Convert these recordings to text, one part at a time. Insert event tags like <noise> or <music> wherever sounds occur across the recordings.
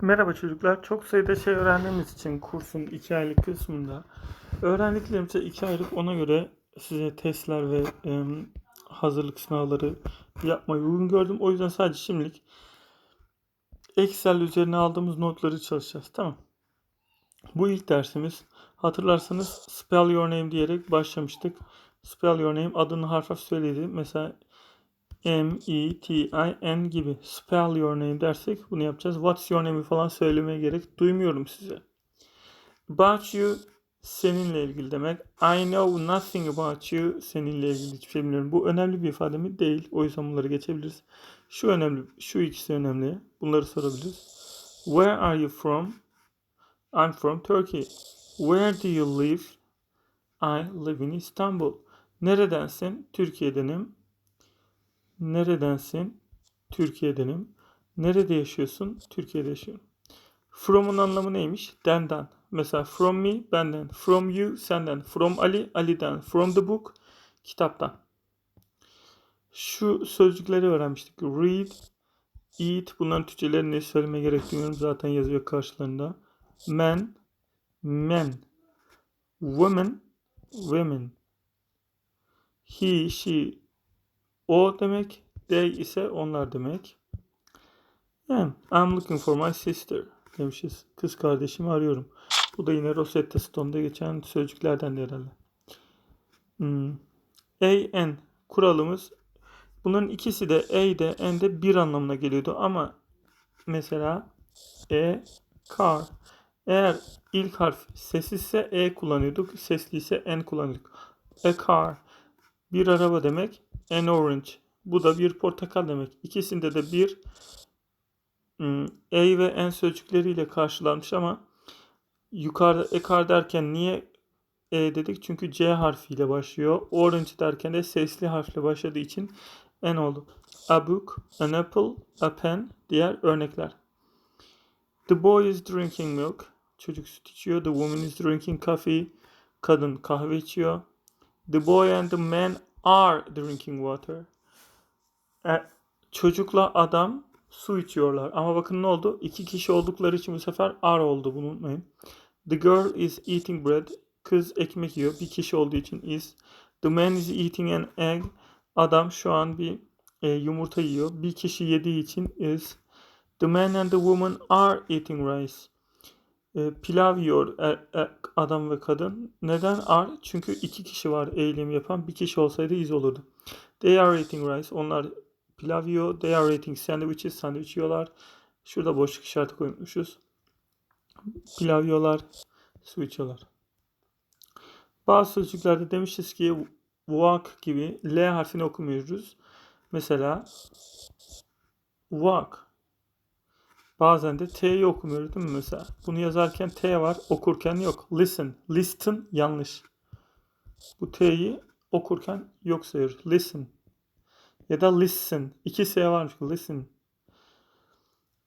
Merhaba çocuklar. Çok sayıda şey öğrendiğimiz için kursun 2 aylık kısmında öğrendiklerimize 2 aylık ona göre size testler ve em, hazırlık sınavları yapmayı uygun gördüm. O yüzden sadece şimdilik Excel üzerine aldığımız notları çalışacağız. Tamam. Bu ilk dersimiz. Hatırlarsanız spell your name diyerek başlamıştık. Spell your name adını harf harf söyledi. Mesela M, E, T, I, N gibi. Spell your name dersek bunu yapacağız. What's your name'i falan söylemeye gerek duymuyorum size. About you seninle ilgili demek. I know nothing about you seninle ilgili hiçbir şey bilmiyorum. Bu önemli bir ifade mi? Değil. O yüzden bunları geçebiliriz. Şu önemli. Şu ikisi önemli. Bunları sorabiliriz. Where are you from? I'm from Turkey. Where do you live? I live in Istanbul. Neredensin? Türkiye'denim. Neredensin? Türkiye'denim. Nerede yaşıyorsun? Türkiye'de yaşıyorum. From'un anlamı neymiş? Denden. Mesela from me, benden. From you, senden. From Ali, Ali'den. From the book, kitaptan. Şu sözcükleri öğrenmiştik. Read, eat. Bunların Türkçelerini söylemeye gerek duymuyorum. Zaten yazıyor karşılarında. Man, men. Women, women. He, she, o demek. They ise onlar demek. Yani I'm looking for my sister demişiz. Kız kardeşimi arıyorum. Bu da yine Rosetta Stone'da geçen sözcüklerden de herhalde. Hmm. A, N kuralımız. Bunların ikisi de A de N de bir anlamına geliyordu ama mesela E, car. Eğer ilk harf sessizse E kullanıyorduk. Sesli ise N kullanıyorduk. A car. Bir araba demek. An orange. Bu da bir portakal demek. İkisinde de bir A ve N sözcükleriyle karşılanmış ama yukarıda ekar derken niye E dedik? Çünkü C harfiyle başlıyor. Orange derken de sesli harfle başladığı için N oldu. A book, an apple, a pen diğer örnekler. The boy is drinking milk. Çocuk süt içiyor. The woman is drinking coffee. Kadın kahve içiyor. The boy and the man are drinking water. E, çocukla adam su içiyorlar. Ama bakın ne oldu? İki kişi oldukları için bu sefer are oldu. Bunu unutmayın. The girl is eating bread. Kız ekmek yiyor. Bir kişi olduğu için is. The man is eating an egg. Adam şu an bir e, yumurta yiyor. Bir kişi yediği için is. The man and the woman are eating rice. E, pilav yiyor e, e, adam ve kadın. Neden are? Çünkü iki kişi var eylem yapan. Bir kişi olsaydı is olurdu. They are eating rice. Onlar pilav yiyor. They are eating sandwiches. Sandviç yiyorlar. Şurada boşluk işareti koymuşuz. Pilav yiyorlar. Su içiyorlar. Bazı sözcüklerde demişiz ki walk gibi L harfini okumuyoruz. Mesela walk. Bazen de T'yi okumuyoruz değil mi mesela? Bunu yazarken T var, okurken yok. Listen. Listen yanlış. Bu T'yi okurken yok sayıyoruz. Listen. Ya da listen. İki S varmış. Listen.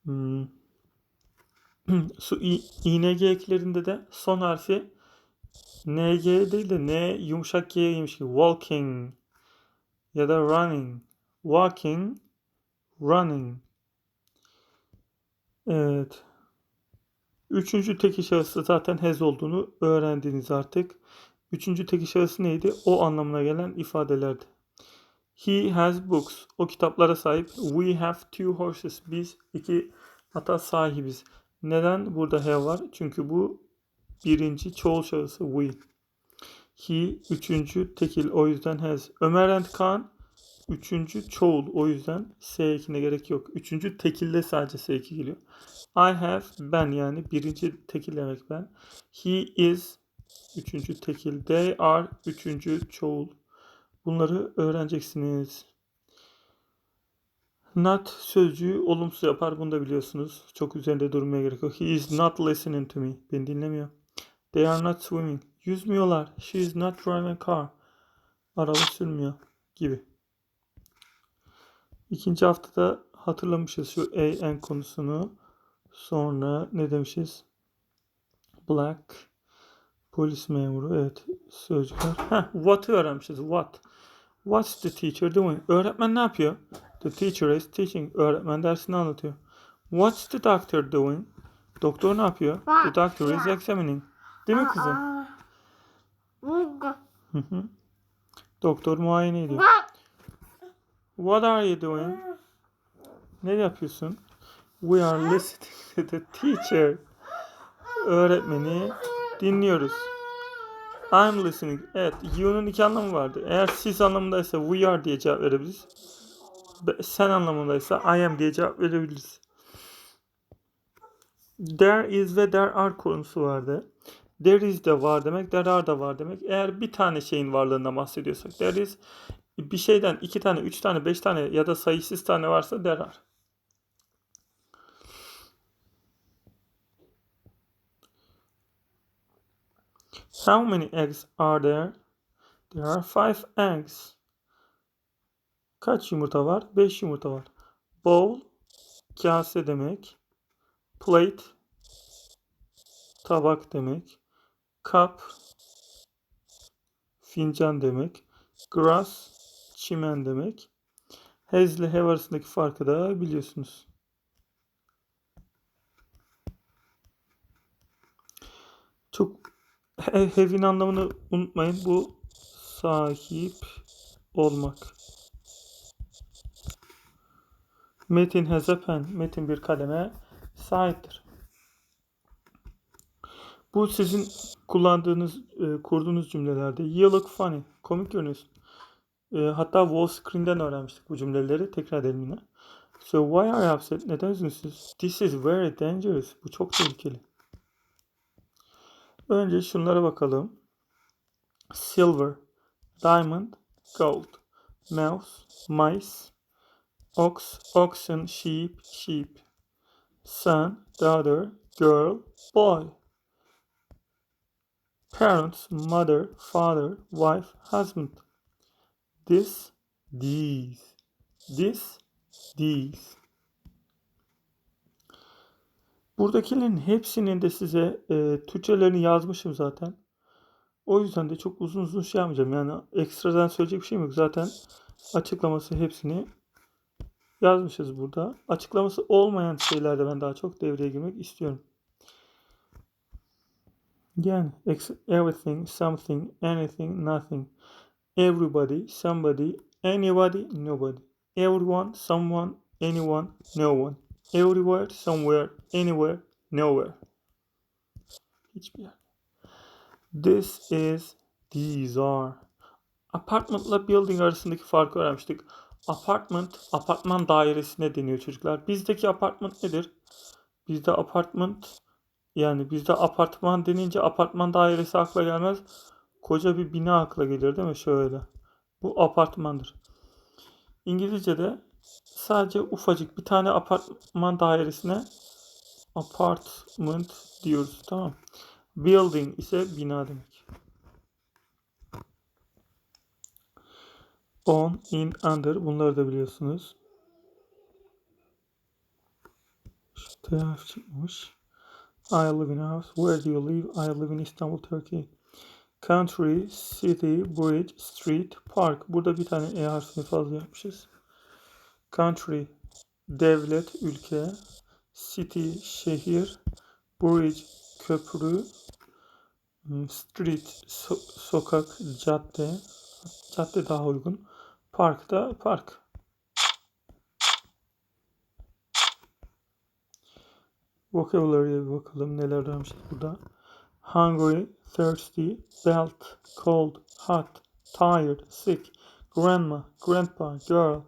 Hmm. <clears throat> Su ing eklerinde de son harfi ng değil de n yumuşak g'ymiş gibi. Walking ya da running. Walking, running. Evet. Üçüncü teki şahısı zaten has olduğunu öğrendiniz artık. Üçüncü teki şahısı neydi? O anlamına gelen ifadelerdi. He has books. O kitaplara sahip. We have two horses. Biz iki ata sahibiz. Neden burada have var? Çünkü bu birinci çoğul şahısı we. He üçüncü tekil o yüzden has. Ömer and Kaan üçüncü çoğul o yüzden S2'ne gerek yok. Üçüncü tekilde sadece S2 geliyor. I have ben yani birinci tekil demek ben. He is üçüncü tekil. They are üçüncü çoğul. Bunları öğreneceksiniz. Not sözcüğü olumsuz yapar. Bunu da biliyorsunuz. Çok üzerinde durmaya gerek yok. He is not listening to me. Beni dinlemiyor. They are not swimming. Yüzmüyorlar. She is not driving a car. Araba sürmüyor. Gibi. İkinci haftada hatırlamışız şu A N konusunu. Sonra ne demişiz? Black. Polis memuru. Evet. Sözcükler. Heh, what'ı öğrenmişiz. What. What's the teacher doing? Öğretmen ne yapıyor? The teacher is teaching. Öğretmen dersini anlatıyor. What's the doctor doing? Doktor ne yapıyor? The doctor is examining. Değil mi kızım? Hı hı. Doktor muayene ediyor. What are you doing? Ne yapıyorsun? We are listening to the teacher. Öğretmeni dinliyoruz. I'm listening. Evet, you'nun iki anlamı vardı. Eğer siz anlamındaysa we are diye cevap verebiliriz. Sen anlamındaysa I am diye cevap verebiliriz. There is ve there are konusu vardı. There is de var demek, there are da var demek. Eğer bir tane şeyin varlığından bahsediyorsak there is bir şeyden iki tane, üç tane, beş tane ya da sayısız tane varsa there are. How many eggs are there? There are five eggs. Kaç yumurta var? Beş yumurta var. Bowl, kase demek. Plate, tabak demek. Cup, fincan demek. Grass, çimen demek. Has ile have arasındaki farkı da biliyorsunuz. Çok have'in anlamını unutmayın. Bu sahip olmak. Metin has a pen. Metin bir kaleme sahiptir. Bu sizin kullandığınız, e, kurduğunuz cümlelerde. You look funny. Komik görünüyorsun. E, hatta wall screen'den öğrenmiştik bu cümleleri. Tekrar edelim yine. So why are you upset? Neden üzgünsünüz? This is very dangerous. Bu çok tehlikeli. Önce şunlara bakalım. Silver, diamond, gold, mouse, mice, ox, oxen, sheep, sheep, son, daughter, girl, boy. Parents, mother, father, wife, husband. This, these. This, these. Buradakilerin hepsinin de size e, Türkçelerini yazmışım zaten. O yüzden de çok uzun uzun şey yapmayacağım. Yani ekstradan söyleyecek bir şeyim yok. Zaten açıklaması hepsini yazmışız burada. Açıklaması olmayan şeylerde ben daha çok devreye girmek istiyorum. Yani everything, something, anything, nothing. Everybody, somebody, anybody, nobody. Everyone, someone, anyone, no one. Everywhere, somewhere, anywhere, nowhere. Hiçbir yer. This is, these are. Apartment'la building arasındaki farkı öğrenmiştik. Apartment, apartman dairesine deniyor çocuklar. Bizdeki apartment nedir? Bizde apartment, yani bizde apartman denince apartman dairesi akla gelmez. Koca bir bina akla gelir değil mi? Şöyle. Bu apartmandır. İngilizce'de sadece ufacık bir tane apartman dairesine apartment diyoruz. Tamam. Building ise bina demek. On, in, under bunları da biliyorsunuz. Telaff çıkmış. I live in a house. Where do you live? I live in Istanbul, Turkey. Country, city, bridge, street, park. Burada bir tane E harfini fazla yapmışız. Country, devlet, ülke. City, şehir. Bridge, köprü. Hmm, Street, so- sokak, cadde. Cadde daha uygun. Park da park. Vocabulary'e bakalım neler öğrenmişiz burada. Hungry, thirsty, belt, cold, hot, tired, sick, grandma, grandpa, girl,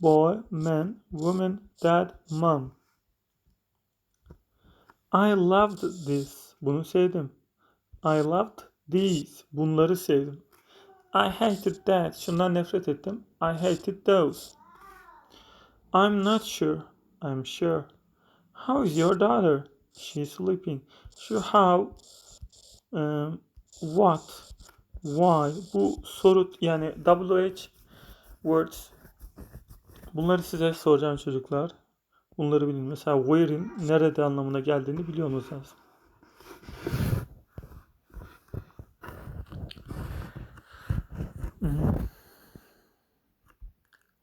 boy, man, woman, dad, mom. I loved this. Bunu sevdim. I loved these. Bunları sevdim. I hated that. Şundan nefret ettim. I hated those. I'm not sure. I'm sure. How is your daughter? She's sleeping. Şu how, um, what, why bu soru yani WH words bunları size soracağım çocuklar. Bunları bilin. Mesela where'in nerede anlamına geldiğini biliyor musunuz lazım.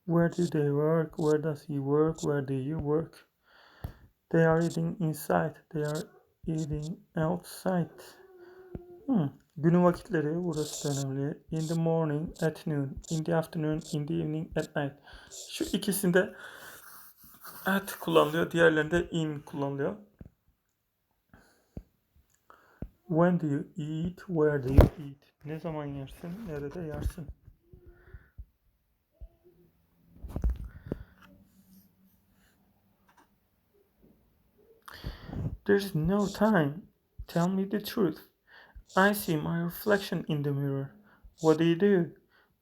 Where do they work? Where does he work? Where do you work? They are eating inside. They are eating outside. Hmm. Günün vakitleri burası da önemli. In the morning, at noon. In the afternoon, in the evening, at night. Şu ikisinde at kullanılıyor. Diğerlerinde in kullanılıyor. When do you eat? Where do you eat? Ne zaman yersin? Nerede yersin? There's no time. Tell me the truth. I see my reflection in the mirror. What do you do?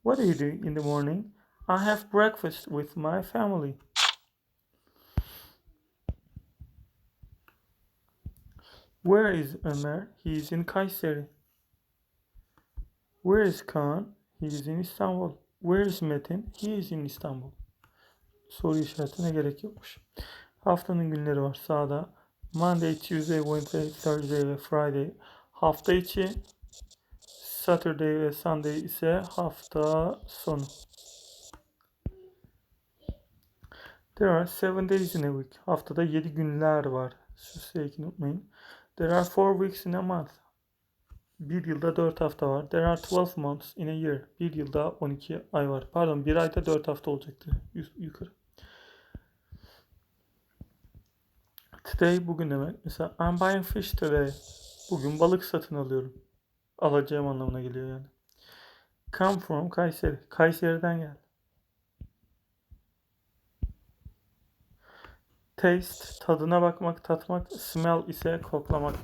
What do you do in the morning? I have breakfast with my family. Where is Ömer? He is in Kayseri. Where is Kaan? He is in Istanbul. Where is Metin? He is in Istanbul. Soru işaretine gerek yokmuş. Haftanın günleri var sağda. Monday, Tuesday, Wednesday, Thursday ve Friday hafta içi. Saturday ve Sunday ise hafta sonu. There are seven days in a week. Haftada 7 günler var. Şu unutmayın. There are four weeks in a month. Bir yılda 4 hafta var. There are 12 months in a year. Bir yılda 12 ay var. Pardon bir ayda 4 hafta olacaktı. Yukarı. Today bugün demek. Mesela I'm buying fish today. Bugün balık satın alıyorum. Alacağım anlamına geliyor yani. Come from Kayseri. Kayseri'den gel. Taste, tadına bakmak, tatmak. Smell ise koklamak.